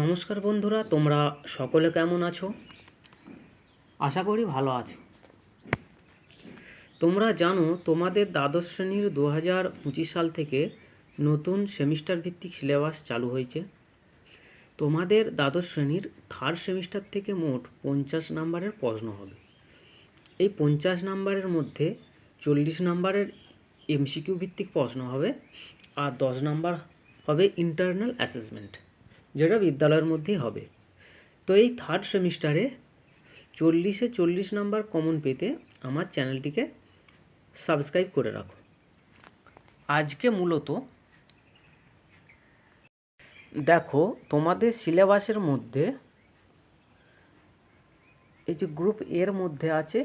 নমস্কার বন্ধুরা, তোমরা সকলে কেমন আছো? আশা করি ভালো আছো। তোমরা জানো, তোমাদের দ্বাদশ শ্রেণির দু হাজার পঁচিশ সাল থেকে নতুন সেমিস্টার ভিত্তিক সিলেবাস চালু হয়েছে। তোমাদের দ্বাদশ শ্রেণির থার্ড সেমিস্টার থেকে মোট পঞ্চাশ নাম্বারের প্রশ্ন হবে। এই পঞ্চাশ নাম্বারের মধ্যে চল্লিশ নাম্বারের এমসিকিউ ভিত্তিক প্রশ্ন হবে, আর দশ নাম্বার হবে ইন্টারনাল অ্যাসেসমেন্ট যেটা বিদ্যালয়ের মধ্যেই হবে। তো এই থার্ড সেমিস্টারে চল্লিশে চল্লিশ নাম্বার কমন পেতে আমার চ্যানেলটিকে সাবস্ক্রাইব করে রাখো। আজকে মূলত দেখো, তোমাদের সিলেবাসের মধ্যে এই যে গ্রুপ এর মধ্যে আছে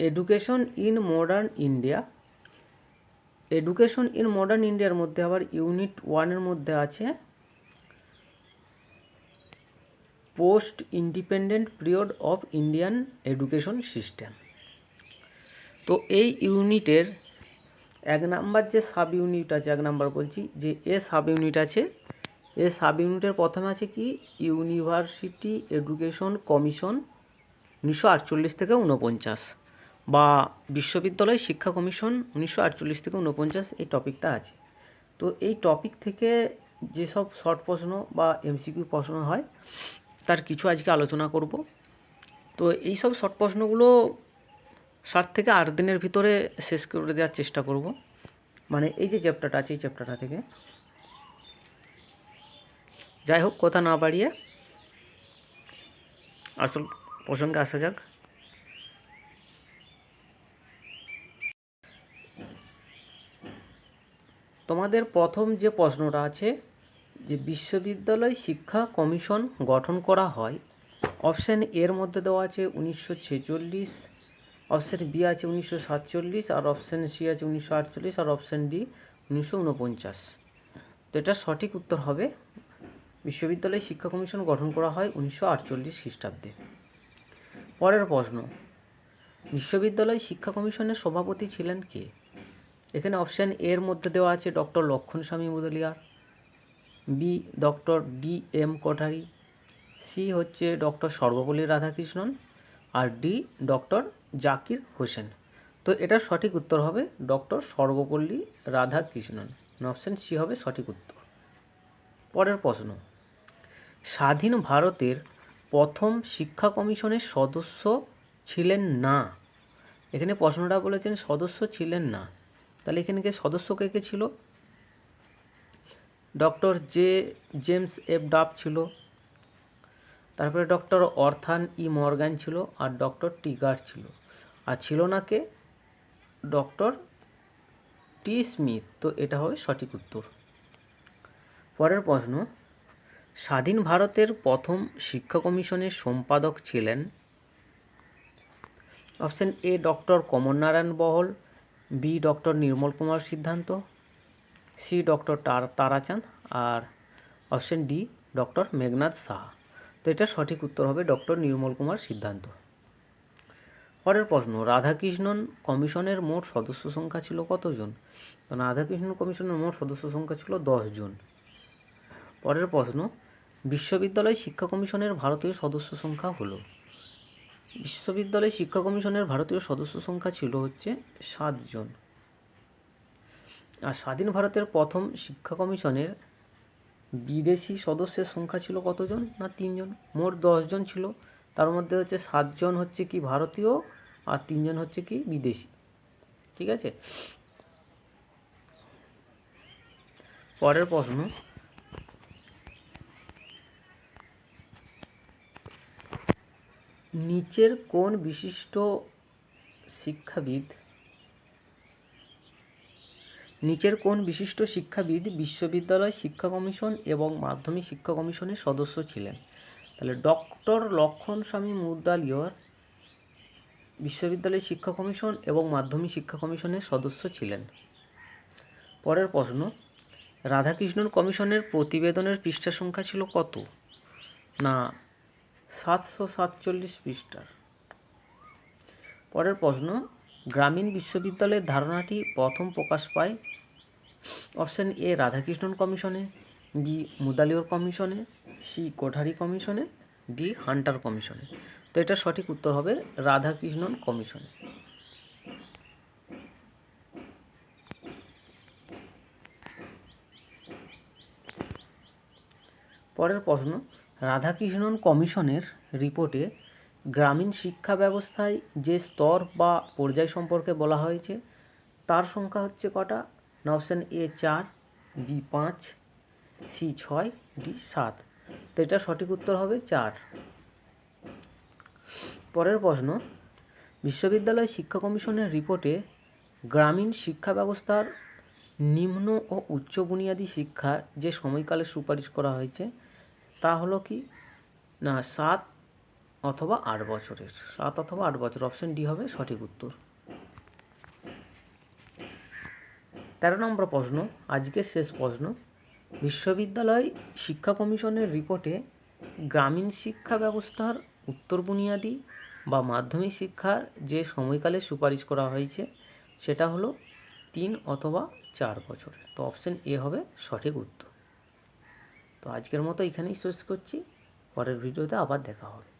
education in modern India education in modern ইন্ডিয়ার মধ্যে আবার ইউনিট ওয়ানের মধ্যে আছে post independent period of Indian education system. তো এই ইউনিটের এক নাম্বার যে সাব ইউনিট আছে, এক নাম্বার বলছি, যে এ সাব ইউনিট আছে, এ সাব ইউনিটের প্রথমে আছে কি? ইউনিভার্সিটি এডুকেশন কমিশন উনিশশো আটচল্লিশ থেকে উনপঞ্চাশ বা বিশ্ববিদ্যালয় শিক্ষা কমিশন উনিশশো আটচল্লিশ থেকে উনপঞ্চাশ এই টপিকটা আছে। তো এই টপিক থেকে যেসব শর্ট প্রশ্ন বা এমসিকিউ প্রশ্ন হয় তার কিছু আজকে আলোচনা করব। তো এই সব শর্ট প্রশ্নগুলো সাত থেকে আট দিনের ভিতরে শেষ করে দেওয়ার চেষ্টা করব। মানে এই যে চ্যাপ্টারটা আছে, এই চ্যাপ্টারটা থেকে। যাই হোক, কথা না বাড়িয়ে আসল প্রসঙ্গে আসা যাক। তোমাদের প্রথম যে প্রশ্নটা আছে যে বিশ্ববিদ্যালয় শিক্ষা কমিশন গঠন করা হয়, অপশান এর মধ্যে দেওয়া আছে উনিশশো ছেচল্লিশ, অপশান বি আছে উনিশশো সাতচল্লিশ, আর অপশান সি আছে উনিশশো আটচল্লিশ, আর অপশান ডি উনিশশো উনপঞ্চাশ তো এটা সঠিক উত্তর হবে, বিশ্ববিদ্যালয় শিক্ষা কমিশন গঠন করা হয় উনিশশো আটচল্লিশ খ্রিস্টাব্দে। পরের প্রশ্ন, বিশ্ববিদ্যালয় শিক্ষা কমিশনের সভাপতি ছিলেন কে? এখানে অপশান এর মধ্যে দেওয়া আছে doctor Lakshman Swami Mudaliar B doctor D M Kothari, C হচ্ছে ডক্টর সর্বপল্লী রাধাকৃষ্ণন, আর ডি ডক্টর জাকির হোসেন। তো এটার সঠিক উত্তর হবে doctor Sarvepalli Radhakrishnan. Option C হবে সঠিক উত্তর। পরের প্রশ্ন। স্বাধীন ভারতের প্রথম শিক্ষা কমিশনের সদস্য ছিলেন না। এখানে প্রশ্নটা বলেছেন সদস্য ছিলেন না। তাহলে এখানে কে সদস্য কে কে ছিল? ডক্টর জে, জেমস এফ ডাব ছিল। তারপরে ডক্টর অর্থান ই মর্গান ছিল আর ডক্টর টিগার ছিল। আর ছিল না কে? ডক্টর টি স্মিথ। তো এটা হবে সঠিক উত্তর। পরের প্রশ্ন, স্বাধীন ভারতের প্রথম শিক্ষা কমিশনের সম্পাদক ছিলেন option A doctor Kamal Narayan Bahal, B doctor Nirmal Kumar Siddhanta C doctor Tarachand R option D doctor Meghnath Saha. তো এটা সঠিক উত্তর হবে ডক্টর নির্মল কুমার সিদ্ধান্ত। পরের প্রশ্ন, রাধাকৃষ্ণন কমিশনের মোট সদস্য সংখ্যা ছিল কতজন? তো রাধাকৃষ্ণন কমিশনের মোট সদস্য সংখ্যা ছিল জন পরের প্রশ্ন, বিশ্ববিদ্যালয় শিক্ষা কমিশনের ভারতীয় সদস্য সংখ্যা হলো? বিশ্ববিদ্যালয় শিক্ষা কমিশনের ভারতীয় সদস্য সংখ্যা ছিল হচ্ছে সাতজন। আর স্বাধীন ভারতের প্রথম শিক্ষা কমিশনের বিদেশি সদস্যের সংখ্যা ছিল কতজন না তিনজন? মোট দশজন ছিল। তার মধ্যে হচ্ছে সাতজন হচ্ছে কি ভারতীয় আর তিনজন হচ্ছে কি বিদেশি। ঠিক আছে? পরের প্রশ্ন। নিচের কোন বিশিষ্ট শিক্ষাবিদ নিচের কোন বিশিষ্ট শিক্ষাবিদ বিশ্ববিদ্যালয় শিক্ষা কমিশন এবং মাধ্যমিক শিক্ষা কমিশনের সদস্য ছিলেন? তাহলে ডক্টর লক্ষণ স্বামী মুদালিয়র বিশ্ববিদ্যালয় শিক্ষা কমিশন এবং মাধ্যমিক শিক্ষা কমিশনের সদস্য ছিলেন। পরের প্রশ্ন, রাধাকৃষ্ণন কমিশনের প্রতিবেদনের পৃষ্ঠা সংখ্যা ছিল কত? না, সাতশো সাতচল্লিশ পৃষ্ঠার। পরের প্রশ্ন গ্রামীণ বিশ্ববিদ্যালয়ের ধারণাটি প্রথম প্রকাশ পায় অপশান এ রাধাকৃষ্ণন কমিশনে, বি মুদালিওর কমিশনে, সি কোঠারি কমিশনে, ডি হান্টার কমিশনে। তো এটা সঠিক উত্তর হবে রাধাকৃষ্ণন কমিশনে। পরের প্রশ্ন, রাধাকৃষ্ণন কমিশনের রিপোর্টে গ্রামীণ শিক্ষা ব্যবস্থায় যে স্তর বা পর্যায় সম্পর্কে বলা হয়েছে, তার সংখ্যা হচ্ছে কটা? না অপশান এ চার, বি পাঁচ, সি ছয়, ডি সাত। তো এটা সঠিক উত্তর হবে চার। পরের প্রশ্ন, বিশ্ববিদ্যালয় শিক্ষা কমিশনের রিপোর্টে গ্রামীণ শিক্ষা ব্যবস্থার নিম্ন ও উচ্চ বুনিয়াদী শিক্ষার যে সময়কালে সুপারিশ করা হয়েছে, তা হলো কি? না, সাত অথবা আট বছরের। সাত অথবা আট বছর। অপশন ডি হবে সঠিক উত্তর। তেরো নম্বর প্রশ্ন আজকের শেষ প্রশ্ন। বিশ্ববিদ্যালয় শিক্ষা কমিশনের রিপোর্টে গ্রামীণ শিক্ষা ব্যবস্থার উত্তর বুনিয়াদী বা মাধ্যমিক শিক্ষার যে সময়কালে সুপারিশ করা হয়েছে, সেটা হলো তিন অথবা চার বছরের তো অপশন এ হবে সঠিক উত্তর। তো আজকের মতো এখানেই শেষ করছি। পরের ভিডিওতে আবার দেখা হবে।